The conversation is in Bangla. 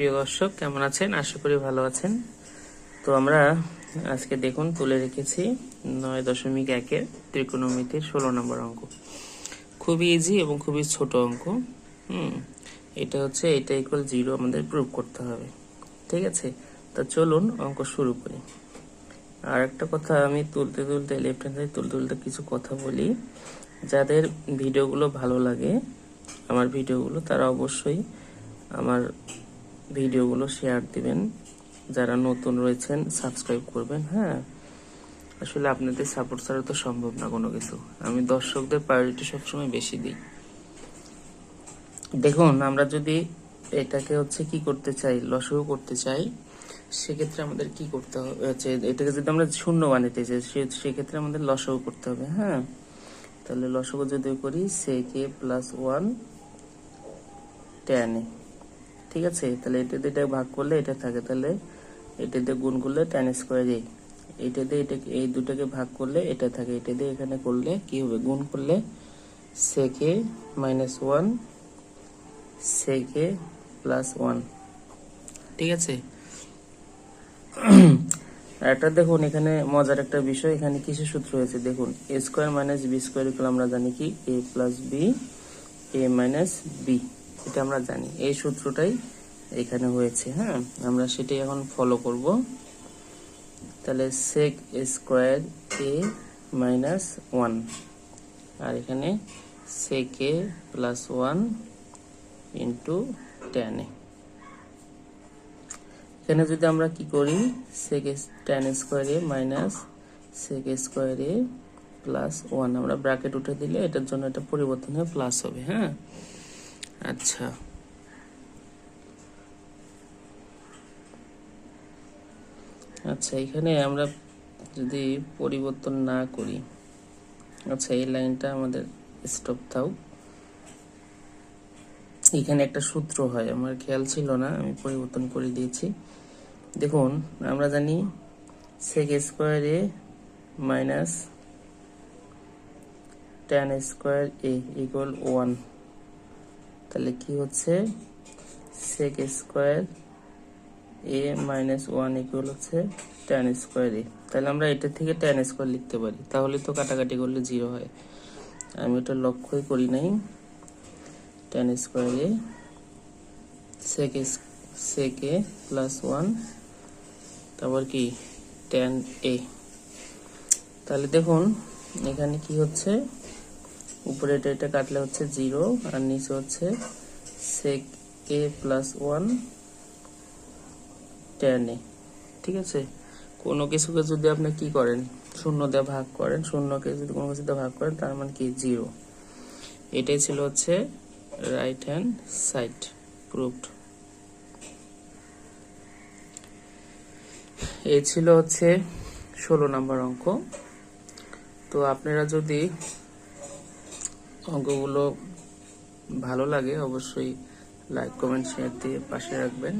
প্রিয় দর্শক, কেমন আছেন? আশা করি ভালো আছেন। তো আমরা আজকে দেখুন, তুলে রেখেছি নয় দশমিক একের ত্রিকোণমিতির ষোলো নম্বর অঙ্ক। খুবই ইজি এবং খুবই ছোট অঙ্ক। হুম, এটা হচ্ছে এটা ইকুয়াল জিরো আমাদের প্রুভ করতে হবে। ঠিক আছে? তা চলুন অঙ্ক শুরু করি। আর একটা কথা আমি তুলতে তুলতে লেফট হ্যান্ড সাইড তুলতে তুলতে কিছু কথা বলি। যাদের ভিডিওগুলো ভালো লাগে, আমার ভিডিওগুলো তারা অবশ্যই আমার ভিডিওগুলো শেয়ার দিবেন। যারা নতুন রয়েছেন সাবস্ক্রাইব করবেন হ্যাঁ? আসলে আপনাদের সাপোর্ট ছাড়া তো সম্ভব না কোনো কিছু। আমি দর্শকদের প্রায়োরিটি সবসময় বেশি দিই। দেখুন, আমরা যদি এটাকে হচ্ছে কি করতে চাই, লসও করতে চাই, সেক্ষেত্রে আমাদের কি করতে হবে এটাকে যদি আমরা শূন্য বানাতে চাই সেক্ষেত্রে আমাদের লসও করতে হবে হ্যাঁ? তাহলে লসও যদি করি sec plus one tan ঠিক আছে? তাহলে এটা দিয়ে এটা ভাগ করলে এটা থাকে, তাহলে এটা দিয়ে গুণ করলে টেন স্কোয়ার এ এটা দিয়ে এটাকে, এই দুটাকে ভাগ করলে এটা থাকে। এটা দিয়ে এখানে করলে কি হবে? গুণ করলে সেকে মাইনাস ওয়ান সেকে প্লাস ওয়ান ঠিক আছে? একটা দেখুন, এখানে মজার একটা বিষয়, এখানে কিসের সূত্র হয়েছে? দেখুন A square minus B square আমরা জানি কি? A plus B A minus B এটা আমরা জানি। এই সূত্রটাই এখানে হয়েছে হ্যাঁ? আমরা সেটাই এখন ফলো করব। তাহলে sec square A minus one আর এখানে sec A plus one into tan A এখানে যদি আমরা কি করি সেক টেন স্কোয়ারে মাইনাস সেক স্কোয়ারে প্লাস ওয়ান আমরা ব্র্যাকেট উঠে দিলে এটার জন্য এটা পরিবর্তন হয়ে প্লাস হবে হ্যাঁ? আচ্ছা। আচ্ছা এখানে আমরা যদি পরিবর্তন না করি আচ্ছা এই লাইনটা আমাদের স্টপ থাও এখানে একটা সূত্র হয়, আমার খেয়াল ছিল না, আমি পরিবর্তন করে দিয়েছি। দেখুন, আমরা জানি sec square A minus tan square A equal one তাহলে কি হচ্ছে? Sec square A minus one equal হচ্ছে টেন স্কোয়ার এ তাহলে আমরা এটা থেকে টেন স্কোয়ার লিখতে পারি। তাহলে তো কাটাকাটি করলে জিরো হয়। আমি এটা লক্ষ্যই করি নাই। Tan square A sec sec A plus one তারপর কি? টেন এ তাহলে দেখুন, এখানে কি হচ্ছে? উপরে এটা এটা কাটলে হচ্ছে জিরো, আর নিচে হচ্ছে sec A plus one tan A ঠিক আছে? কোনো কিছুকে যদি আপনি কি করেন, শূন্য দিয়ে ভাগ করেন, শূন্যকে যদি কোনো কিছু দিয়ে ভাগ করেন, তার মানে কি? জিরো। এটাই ছিল হচ্ছে রাইট হ্যান্ড সাইড প্রুভড এই ছিল হচ্ছে ষোলো নম্বর অঙ্ক। তো আপনারা যদি অঙ্কগুলো ভালো লাগে অবশ্যই লাইক কমেন্ট শেয়ার দিয়ে পাশে রাখবেন।